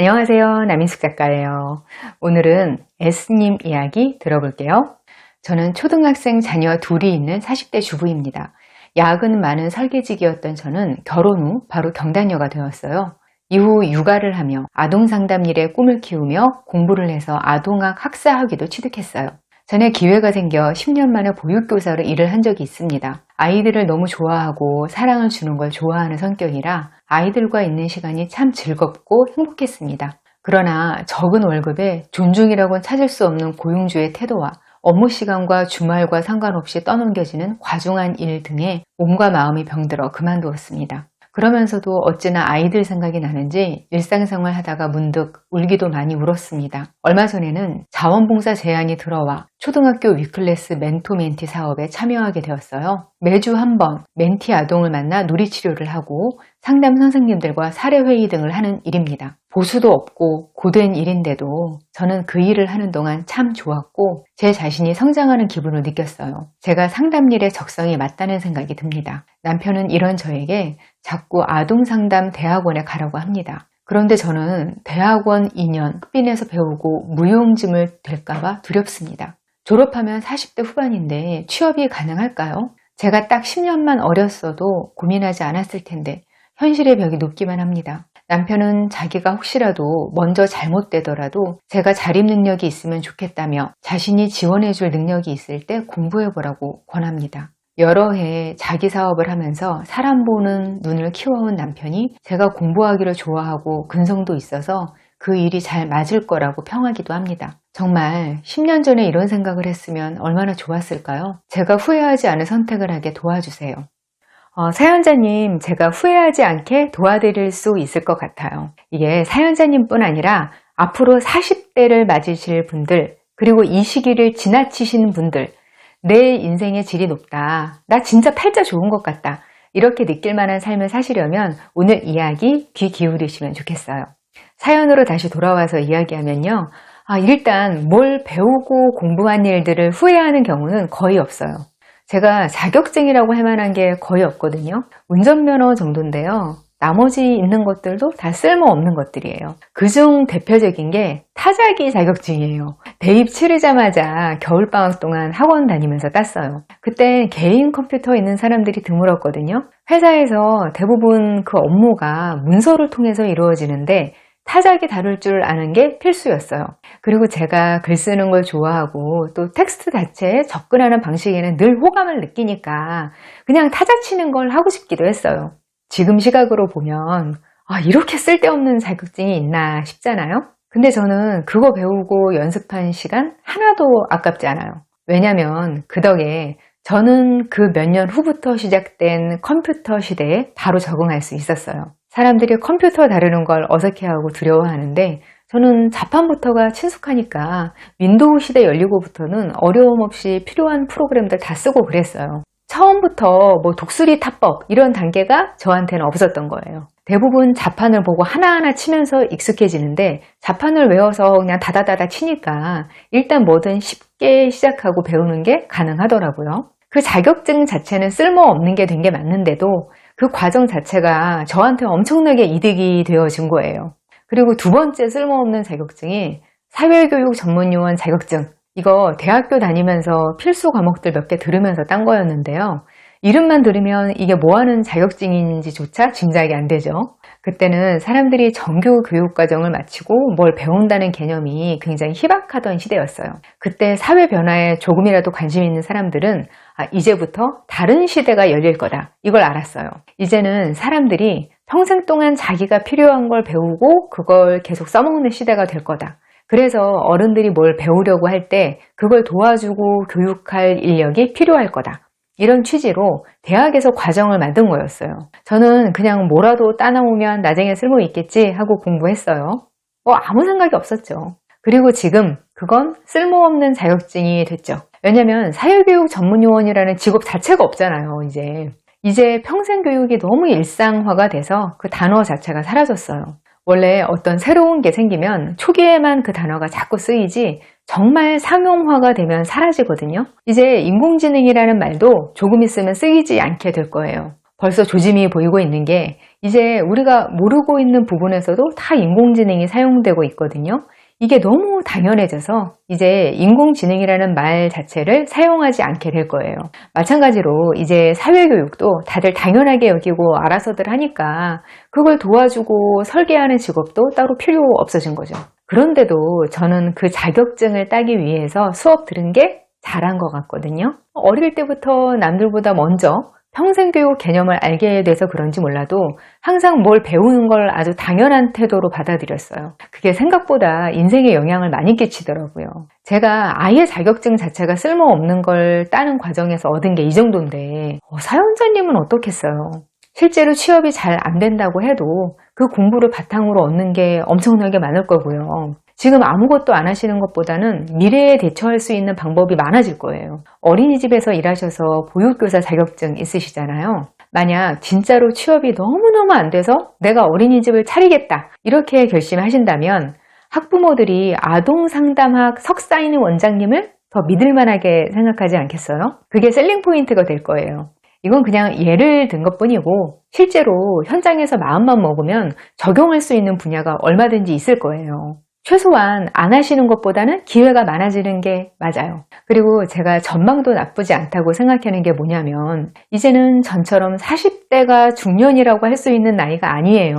안녕하세요. 남인숙 작가예요. 오늘은 S님 이야기 들어볼게요. 저는 초등학생 자녀 둘이 있는 40대 주부입니다. 야근 많은 설계직이었던 저는 결혼 후 바로 경단녀가 되었어요. 이후 육아를 하며 아동상담 일에 꿈을 키우며 공부를 해서 아동학 학사학위도 취득했어요. 전에 기회가 생겨 10년 만에 보육교사로 일을 한 적이 있습니다. 아이들을 너무 좋아하고 사랑을 주는 걸 좋아하는 성격이라 아이들과 있는 시간이 참 즐겁고 행복했습니다. 그러나 적은 월급에 존중이라고는 찾을 수 없는 고용주의 태도와 업무 시간과 주말과 상관없이 떠넘겨지는 과중한 일 등에 몸과 마음이 병들어 그만두었습니다. 그러면서도 어찌나 아이들 생각이 나는지 일상생활 하다가 문득 울기도 많이 울었습니다. 얼마 전에는 자원봉사 제안이 들어와 초등학교 위클래스 멘토 멘티 사업에 참여하게 되었어요. 매주 한 번 멘티 아동을 만나 누리치료를 하고 상담 선생님들과 사례회의 등을 하는 일입니다. 보수도 없고 고된 일인데도 저는 그 일을 하는 동안 참 좋았고 제 자신이 성장하는 기분을 느꼈어요. 제가 상담 일에 적성이 맞다는 생각이 듭니다. 남편은 이런 저에게 자꾸 아동상담 대학원에 가라고 합니다. 그런데 저는 대학원 2년 흑빈에서 배우고 무용지물 될까봐 두렵습니다. 졸업하면 40대 후반인데 취업이 가능할까요? 제가 딱 10년만 어렸어도 고민하지 않았을 텐데 현실의 벽이 높기만 합니다. 남편은 자기가 혹시라도 먼저 잘못되더라도 제가 자립 능력이 있으면 좋겠다며 자신이 지원해줄 능력이 있을 때 공부해보라고 권합니다. 여러 해 자기 사업을 하면서 사람 보는 눈을 키워온 남편이 제가 공부하기를 좋아하고 근성도 있어서 그 일이 잘 맞을 거라고 평하기도 합니다. 정말 10년 전에 이런 생각을 했으면 얼마나 좋았을까요? 제가 후회하지 않은 선택을 하게 도와주세요. 어, 사연자님, 제가 후회하지 않게 도와드릴 수 있을 것 같아요. 이게 사연자님 뿐 아니라 앞으로 40대를 맞으실 분들, 그리고 이 시기를 지나치신 분들, 내 인생의 질이 높다. 나 진짜 팔자 좋은 것 같다. 이렇게 느낄 만한 삶을 사시려면 오늘 이야기 귀 기울이시면 좋겠어요. 사연으로 다시 돌아와서 이야기하면요. 아, 일단 뭘 배우고 공부한 일들을 후회하는 경우는 거의 없어요. 제가 자격증이라고 할 만한 게 거의 없거든요. 운전면허 정도인데요. 나머지 있는 것들도 다 쓸모없는 것들이에요. 그중 대표적인 게 타자기 자격증이에요. 대입 치르자마자 겨울방학 동안 학원 다니면서 땄어요. 그때 개인 컴퓨터 있는 사람들이 드물었거든요. 회사에서 대부분 그 업무가 문서를 통해서 이루어지는데 타자기 다룰 줄 아는 게 필수였어요. 그리고 제가 글 쓰는 걸 좋아하고 또 텍스트 자체에 접근하는 방식에는 늘 호감을 느끼니까 그냥 타자 치는 걸 하고 싶기도 했어요. 지금 시각으로 보면 아, 이렇게 쓸데없는 자격증이 있나 싶잖아요. 근데 저는 그거 배우고 연습한 시간 하나도 아깝지 않아요. 왜냐면 그 덕에 저는 그 몇 년 후부터 시작된 컴퓨터 시대에 바로 적응할 수 있었어요. 사람들이 컴퓨터 다루는 걸 어색해하고 두려워하는데 저는 자판부터가 친숙하니까 윈도우 시대 열리고부터는 어려움 없이 필요한 프로그램들 다 쓰고 그랬어요. 처음부터 뭐 독수리 타법 이런 단계가 저한테는 없었던 거예요. 대부분 자판을 보고 하나하나 치면서 익숙해지는데 자판을 외워서 그냥 다다다다 치니까 일단 뭐든 쉽게 시작하고 배우는 게 가능하더라고요. 그 자격증 자체는 쓸모없는 게 된게 맞는데도 그 과정 자체가 저한테 엄청나게 이득이 되어진 거예요. 그리고 두 번째 쓸모없는 자격증이 사회교육 전문요원 자격증. 이거 대학교 다니면서 필수 과목들 몇 개 들으면서 딴 거였는데요. 이름만 들으면 이게 뭐 하는 자격증인지조차 짐작이 안 되죠. 그때는 사람들이 정규 교육 과정을 마치고 뭘 배운다는 개념이 굉장히 희박하던 시대였어요. 그때 사회 변화에 조금이라도 관심 있는 사람들은 아, 이제부터 다른 시대가 열릴 거다. 이걸 알았어요. 이제는 사람들이 평생 동안 자기가 필요한 걸 배우고 그걸 계속 써먹는 시대가 될 거다. 그래서 어른들이 뭘 배우려고 할 때 그걸 도와주고 교육할 인력이 필요할 거다. 이런 취지로 대학에서 과정을 만든 거였어요. 저는 그냥 뭐라도 따나오면 나중에 쓸모 있겠지 하고 공부했어요. 뭐 아무 생각이 없었죠. 그리고 지금 그건 쓸모없는 자격증이 됐죠. 왜냐면 사회교육 전문요원이라는 직업 자체가 없잖아요, 이제. 이제 평생교육이 너무 일상화가 돼서 그 단어 자체가 사라졌어요. 원래 어떤 새로운 게 생기면 초기에만 그 단어가 자꾸 쓰이지 정말 상용화가 되면 사라지거든요. 이제 인공지능이라는 말도 조금 있으면 쓰이지 않게 될 거예요. 벌써 조짐이 보이고 있는 게 이제 우리가 모르고 있는 부분에서도 다 인공지능이 사용되고 있거든요. 이게 너무 당연해져서 이제 인공지능이라는 말 자체를 사용하지 않게 될 거예요. 마찬가지로 이제 사회교육도 다들 당연하게 여기고 알아서들 하니까 그걸 도와주고 설계하는 직업도 따로 필요 없어진 거죠. 그런데도 저는 그 자격증을 따기 위해서 수업 들은 게 잘한 것 같거든요. 어릴 때부터 남들보다 먼저 평생교육 개념을 알게 돼서 그런지 몰라도 항상 뭘 배우는 걸 아주 당연한 태도로 받아들였어요. 그게 생각보다 인생에 영향을 많이 끼치더라고요. 제가 아예 자격증 자체가 쓸모없는 걸 따는 과정에서 얻은 게 이 정도인데 어, 사연자님은 어떻겠어요? 실제로 취업이 잘 안 된다고 해도 그 공부를 바탕으로 얻는 게 엄청나게 많을 거고요. 지금 아무것도 안 하시는 것보다는 미래에 대처할 수 있는 방법이 많아질 거예요. 어린이집에서 일하셔서 보육교사 자격증 있으시잖아요. 만약 진짜로 취업이 너무너무 안 돼서 내가 어린이집을 차리겠다 이렇게 결심하신다면 학부모들이 아동상담학 석사 있는 원장님을 더 믿을 만하게 생각하지 않겠어요? 그게 셀링 포인트가 될 거예요. 이건 그냥 예를 든 것 뿐이고 실제로 현장에서 마음만 먹으면 적용할 수 있는 분야가 얼마든지 있을 거예요. 최소한 안 하시는 것보다는 기회가 많아지는 게 맞아요. 그리고 제가 전망도 나쁘지 않다고 생각하는 게 뭐냐면 이제는 전처럼 40대가 중년이라고 할 수 있는 나이가 아니에요.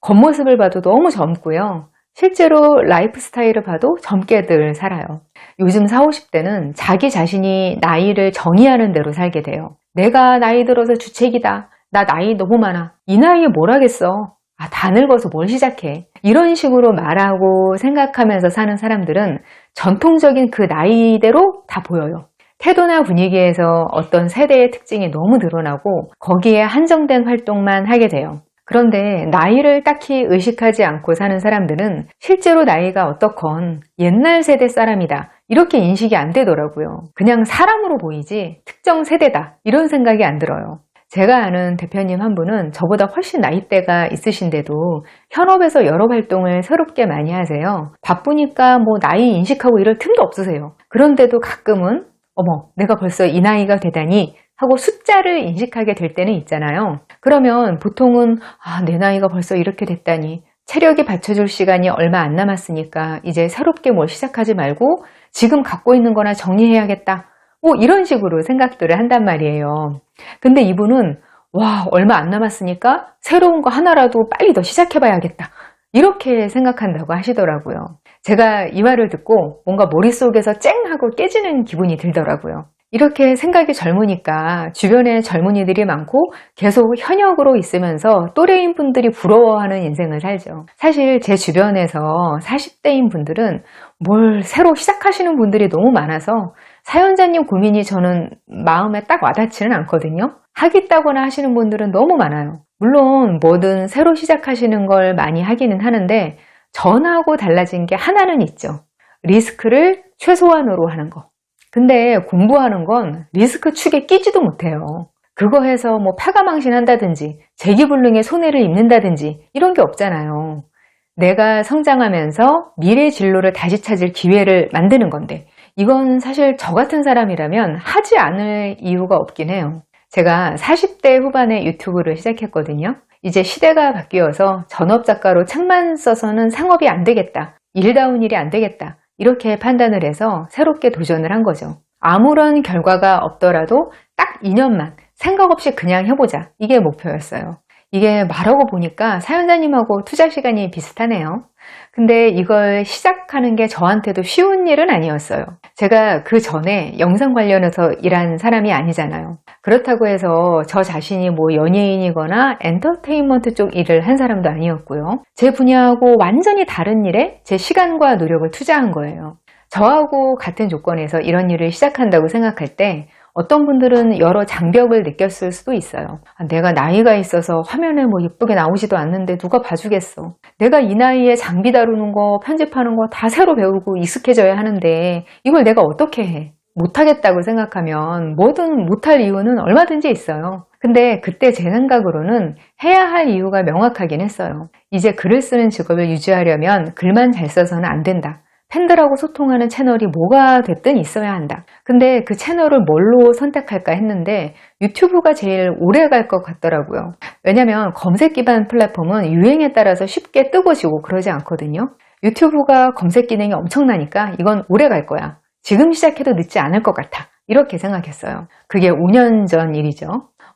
겉모습을 봐도 너무 젊고요. 실제로 라이프 스타일을 봐도 젊게들 살아요. 요즘 40, 50대는 자기 자신이 나이를 정의하는 대로 살게 돼요. 내가 나이 들어서 주책이다. 나 나이 너무 많아. 이 나이에 뭘 하겠어. 아, 다 늙어서 뭘 시작해. 이런 식으로 말하고 생각하면서 사는 사람들은 전통적인 그 나이대로 다 보여요. 태도나 분위기에서 어떤 세대의 특징이 너무 드러나고 거기에 한정된 활동만 하게 돼요. 그런데 나이를 딱히 의식하지 않고 사는 사람들은 실제로 나이가 어떻건 옛날 세대 사람이다. 이렇게 인식이 안 되더라고요. 그냥 사람으로 보이지 특정 세대다. 이런 생각이 안 들어요. 제가 아는 대표님 한 분은 저보다 훨씬 나이대가 있으신데도 현업에서 여러 활동을 새롭게 많이 하세요. 바쁘니까 뭐 나이 인식하고 이럴 틈도 없으세요. 그런데도 가끔은 어머 내가 벌써 이 나이가 되다니 하고 숫자를 인식하게 될 때는 있잖아요. 그러면 보통은 아, 내 나이가 벌써 이렇게 됐다니 체력이 받쳐줄 시간이 얼마 안 남았으니까 이제 새롭게 뭘 시작하지 말고 지금 갖고 있는 거나 정리해야겠다. 뭐 이런 식으로 생각들을 한단 말이에요. 근데 이분은 와 얼마 안 남았으니까 새로운 거 하나라도 빨리 더 시작해봐야겠다. 이렇게 생각한다고 하시더라고요. 제가 이 말을 듣고 뭔가 머릿속에서 쨍 하고 깨지는 기분이 들더라고요. 이렇게 생각이 젊으니까 주변에 젊은이들이 많고 계속 현역으로 있으면서 또래인 분들이 부러워하는 인생을 살죠. 사실 제 주변에서 40대인 분들은 뭘 새로 시작하시는 분들이 너무 많아서 사연자님 고민이 저는 마음에 딱 와닿지는 않거든요. 하겠다거나 하시는 분들은 너무 많아요. 물론 뭐든 새로 시작하시는 걸 많이 하기는 하는데 전하고 달라진 게 하나는 있죠. 리스크를 최소한으로 하는 거. 근데 공부하는 건 리스크 축에 끼지도 못해요. 그거 해서 뭐 파가망신 한다든지 재기불능에 손해를 입는다든지 이런 게 없잖아요. 내가 성장하면서 미래 진로를 다시 찾을 기회를 만드는 건데 이건 사실 저 같은 사람이라면 하지 않을 이유가 없긴 해요. 제가 40대 후반에 유튜브를 시작했거든요. 이제 시대가 바뀌어서 전업작가로 책만 써서는 상업이 안 되겠다. 일다운 일이 안 되겠다. 이렇게 판단을 해서 새롭게 도전을 한 거죠. 아무런 결과가 없더라도 딱 2년만 생각 없이 그냥 해보자. 이게 목표였어요. 이게 말하고 보니까 사연자님하고 투자 시간이 비슷하네요. 근데 이걸 시작하는 게 저한테도 쉬운 일은 아니었어요. 제가 그 전에 영상 관련해서 일한 사람이 아니잖아요. 그렇다고 해서 저 자신이 뭐 연예인이거나 엔터테인먼트 쪽 일을 한 사람도 아니었고요. 제 분야하고 완전히 다른 일에 제 시간과 노력을 투자한 거예요. 저하고 같은 조건에서 이런 일을 시작한다고 생각할 때 어떤 분들은 여러 장벽을 느꼈을 수도 있어요. 아, 내가 나이가 있어서 화면에 뭐 예쁘게 나오지도 않는데 누가 봐주겠어. 내가 이 나이에 장비 다루는 거, 편집하는 거 다 새로 배우고 익숙해져야 하는데 이걸 내가 어떻게 해? 못하겠다고 생각하면 뭐든 못할 이유는 얼마든지 있어요. 근데 그때 제 생각으로는 해야 할 이유가 명확하긴 했어요. 이제 글을 쓰는 직업을 유지하려면 글만 잘 써서는 안 된다. 팬들하고 소통하는 채널이 뭐가 됐든 있어야 한다. 근데 그 채널을 뭘로 선택할까 했는데 유튜브가 제일 오래 갈 것 같더라고요. 왜냐면 검색 기반 플랫폼은 유행에 따라서 쉽게 뜨고 지고 그러지 않거든요. 유튜브가 검색 기능이 엄청나니까 이건 오래 갈 거야. 지금 시작해도 늦지 않을 것 같아. 이렇게 생각했어요. 그게 5년 전 일이죠.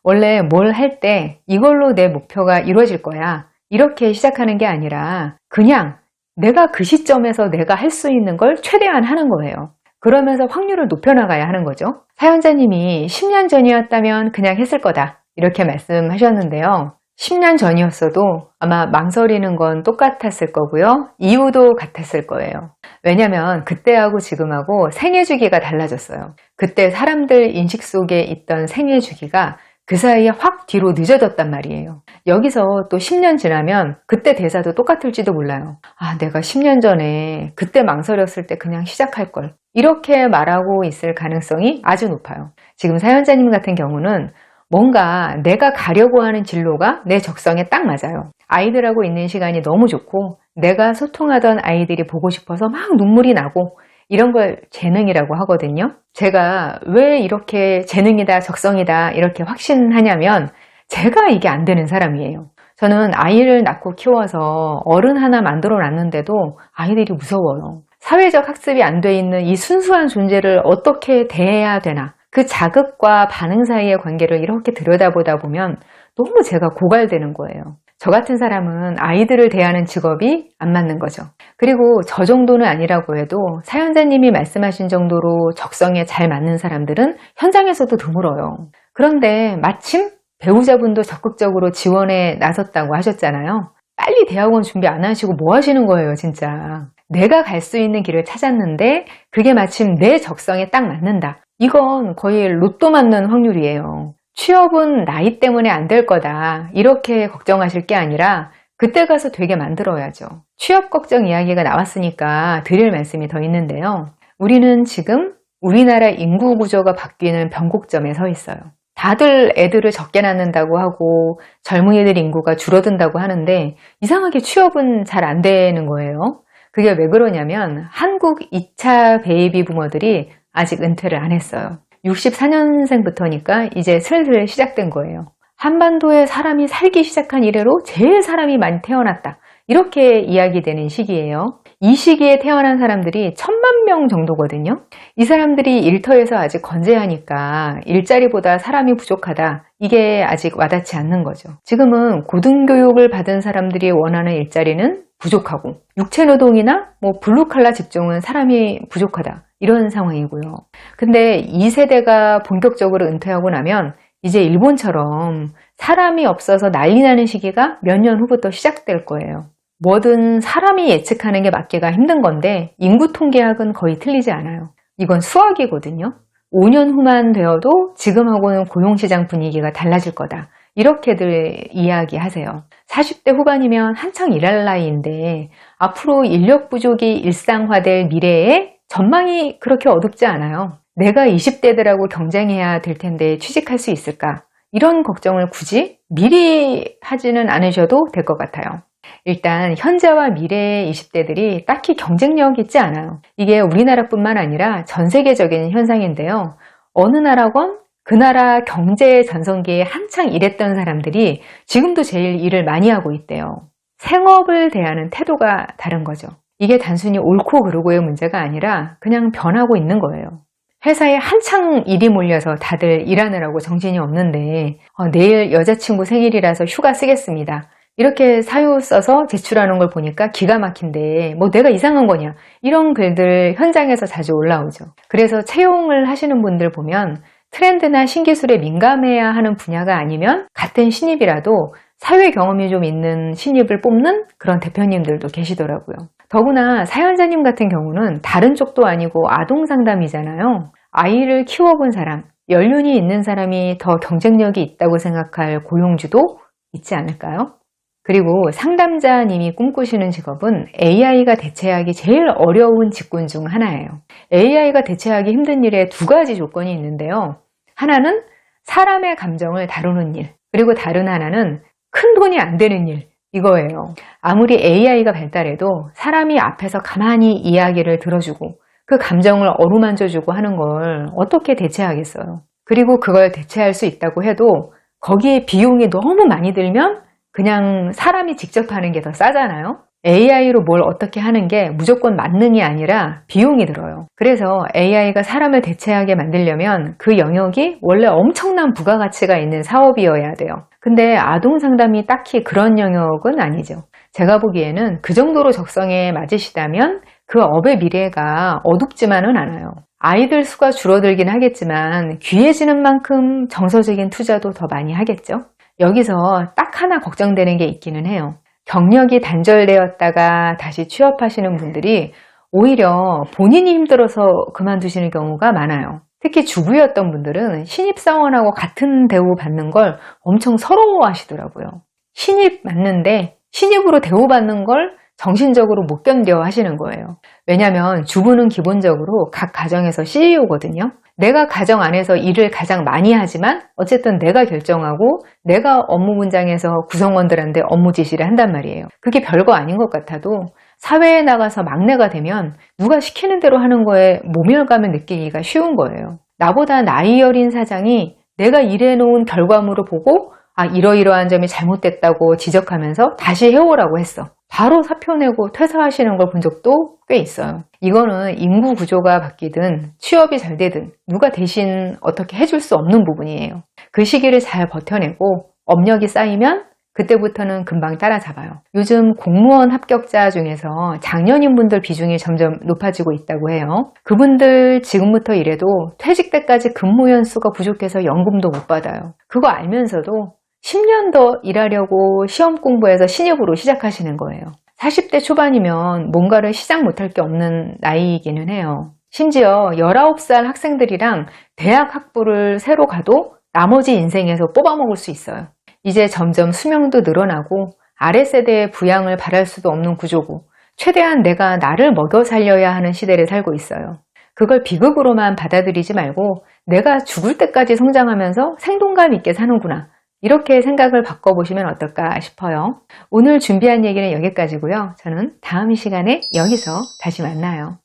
원래 뭘 할 때 이걸로 내 목표가 이루어질 거야. 이렇게 시작하는 게 아니라 그냥 내가 그 시점에서 내가 할 수 있는 걸 최대한 하는 거예요. 그러면서 확률을 높여나가야 하는 거죠. 사연자님이 10년 전이었다면 그냥 했을 거다. 이렇게 말씀하셨는데요. 10년 전이었어도 아마 망설이는 건 똑같았을 거고요. 이유도 같았을 거예요. 왜냐면 그때하고 지금하고 생애 주기가 달라졌어요. 그때 사람들 인식 속에 있던 생애 주기가 그 사이에 확 뒤로 늦어졌단 말이에요. 여기서 또 10년 지나면 그때 대사도 똑같을지도 몰라요. 아, 내가 10년 전에 그때 망설였을 때 그냥 시작할 걸. 이렇게 말하고 있을 가능성이 아주 높아요. 지금 사연자님 같은 경우는 뭔가 내가 가려고 하는 진로가 내 적성에 딱 맞아요. 아이들하고 있는 시간이 너무 좋고 내가 소통하던 아이들이 보고 싶어서 막 눈물이 나고 이런 걸 재능이라고 하거든요. 제가 왜 이렇게 재능이다, 적성이다 이렇게 확신하냐면 제가 이게 안 되는 사람이에요. 저는 아이를 낳고 키워서 어른 하나 만들어 놨는데도 아이들이 무서워요. 사회적 학습이 안 돼 있는 이 순수한 존재를 어떻게 대해야 되나. 그 자극과 반응 사이의 관계를 이렇게 들여다보다 보면 너무 제가 고갈되는 거예요. 저 같은 사람은 아이들을 대하는 직업이 안 맞는 거죠. 그리고 저 정도는 아니라고 해도 사연자님이 말씀하신 정도로 적성에 잘 맞는 사람들은 현장에서도 드물어요. 그런데 마침 배우자분도 적극적으로 지원에 나섰다고 하셨잖아요. 빨리 대학원 준비 안 하시고 뭐 하시는 거예요, 진짜. 내가 갈 수 있는 길을 찾았는데 그게 마침 내 적성에 딱 맞는다. 이건 거의 로또 맞는 확률이에요. 취업은 나이 때문에 안 될 거다. 이렇게 걱정하실 게 아니라 그때 가서 되게 만들어야죠. 취업 걱정 이야기가 나왔으니까 드릴 말씀이 더 있는데요. 우리는 지금 우리나라 인구 구조가 바뀌는 변곡점에 서 있어요. 다들 애들을 적게 낳는다고 하고 젊은이들 인구가 줄어든다고 하는데 이상하게 취업은 잘 안 되는 거예요. 그게 왜 그러냐면 한국 2차 베이비 부모들이 아직 은퇴를 안 했어요. 64년생부터니까 이제 슬슬 시작된 거예요. 한반도에 사람이 살기 시작한 이래로 제일 사람이 많이 태어났다. 이렇게 이야기되는 시기예요. 이 시기에 태어난 사람들이 천만 명 정도거든요. 이 사람들이 일터에서 아직 건재하니까 일자리보다 사람이 부족하다. 이게 아직 와닿지 않는 거죠. 지금은 고등교육을 받은 사람들이 원하는 일자리는 부족하고 육체노동이나 뭐 블루칼라 직종은 사람이 부족하다. 이런 상황이고요. 근데 2세대가 본격적으로 은퇴하고 나면 이제 일본처럼 사람이 없어서 난리 나는 시기가 몇 년 후부터 시작될 거예요. 뭐든 사람이 예측하는 게 맞기가 힘든 건데 인구 통계학은 거의 틀리지 않아요. 이건 수학이거든요. 5년 후만 되어도 지금하고는 고용시장 분위기가 달라질 거다. 이렇게들 이야기하세요. 40대 후반이면 한창 일할 나이인데 앞으로 인력 부족이 일상화될 미래에 전망이 그렇게 어둡지 않아요. 내가 20대들하고 경쟁해야 될 텐데 취직할 수 있을까? 이런 걱정을 굳이 미리 하지는 않으셔도 될 것 같아요. 일단 현재와 미래의 20대들이 딱히 경쟁력 있지 않아요. 이게 우리나라뿐만 아니라 전 세계적인 현상인데요. 어느 나라건 그 나라 경제 전성기에 한창 일했던 사람들이 지금도 제일 일을 많이 하고 있대요. 생업을 대하는 태도가 다른 거죠. 이게 단순히 옳고 그르고의 문제가 아니라 그냥 변하고 있는 거예요. 회사에 한창 일이 몰려서 다들 일하느라고 정신이 없는데 어, 내일 여자친구 생일이라서 휴가 쓰겠습니다. 이렇게 사유 써서 제출하는 걸 보니까 기가 막힌데 뭐 내가 이상한 거냐 이런 글들 현장에서 자주 올라오죠. 그래서 채용을 하시는 분들 보면 트렌드나 신기술에 민감해야 하는 분야가 아니면 같은 신입이라도 사회 경험이 좀 있는 신입을 뽑는 그런 대표님들도 계시더라고요. 더구나 사연자님 같은 경우는 다른 쪽도 아니고 아동 상담이잖아요. 아이를 키워본 사람, 연륜이 있는 사람이 더 경쟁력이 있다고 생각할 고용주도 있지 않을까요? 그리고 상담자님이 꿈꾸시는 직업은 AI가 대체하기 제일 어려운 직군 중 하나예요. AI가 대체하기 힘든 일에 두 가지 조건이 있는데요. 하나는 사람의 감정을 다루는 일, 그리고 다른 하나는 큰 돈이 안 되는 일, 이거예요. 아무리 AI가 발달해도 사람이 앞에서 가만히 이야기를 들어주고 그 감정을 어루만져주고 하는 걸 어떻게 대체하겠어요. 그리고 그걸 대체할 수 있다고 해도 거기에 비용이 너무 많이 들면 그냥 사람이 직접 하는 게 더 싸잖아요. AI로 뭘 어떻게 하는 게 무조건 만능이 아니라 비용이 들어요. 그래서 AI가 사람을 대체하게 만들려면 그 영역이 원래 엄청난 부가가치가 있는 사업이어야 돼요. 근데 아동 상담이 딱히 그런 영역은 아니죠. 제가 보기에는 그 정도로 적성에 맞으시다면 그 업의 미래가 어둡지만은 않아요. 아이들 수가 줄어들긴 하겠지만 귀해지는 만큼 정서적인 투자도 더 많이 하겠죠. 여기서 딱 하나 걱정되는 게 있기는 해요. 경력이 단절되었다가 다시 취업하시는 분들이 오히려 본인이 힘들어서 그만두시는 경우가 많아요. 특히 주부였던 분들은 신입사원하고 같은 대우 받는 걸 엄청 서러워 하시더라고요. 신입 맞는데 신입으로 대우받는 걸 정신적으로 못 견뎌 하시는 거예요. 왜냐면 주부는 기본적으로 각 가정에서 CEO거든요. 내가 가정 안에서 일을 가장 많이 하지만 어쨌든 내가 결정하고 내가 업무 분장에서 구성원들한테 업무 지시를 한단 말이에요. 그게 별거 아닌 것 같아도 사회에 나가서 막내가 되면 누가 시키는 대로 하는 거에 모멸감을 느끼기가 쉬운 거예요. 나보다 나이 어린 사장이 내가 일해놓은 결과물을 보고 아 이러이러한 점이 잘못됐다고 지적하면서 다시 해오라고 했어. 바로 사표 내고 퇴사하시는 걸 본 적도 꽤 있어요. 이거는 인구 구조가 바뀌든 취업이 잘 되든 누가 대신 어떻게 해줄 수 없는 부분이에요. 그 시기를 잘 버텨내고 업력이 쌓이면 그때부터는 금방 따라잡아요. 요즘 공무원 합격자 중에서 장년인 분들 비중이 점점 높아지고 있다고 해요. 그분들 지금부터 일해도 퇴직 때까지 근무 연수가 부족해서 연금도 못 받아요. 그거 알면서도 10년 더 일하려고 시험 공부해서 신입으로 시작하시는 거예요. 40대 초반이면 뭔가를 시작 못할 게 없는 나이이기는 해요. 심지어 19살 학생들이랑 대학 학부를 새로 가도 나머지 인생에서 뽑아먹을 수 있어요. 이제 점점 수명도 늘어나고 아래 세대의 부양을 바랄 수도 없는 구조고 최대한 내가 나를 먹여 살려야 하는 시대를 살고 있어요. 그걸 비극으로만 받아들이지 말고 내가 죽을 때까지 성장하면서 생동감 있게 사는구나. 이렇게 생각을 바꿔보시면 어떨까 싶어요. 오늘 준비한 얘기는 여기까지고요. 저는 다음 시간에 여기서 다시 만나요.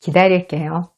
기다릴게요.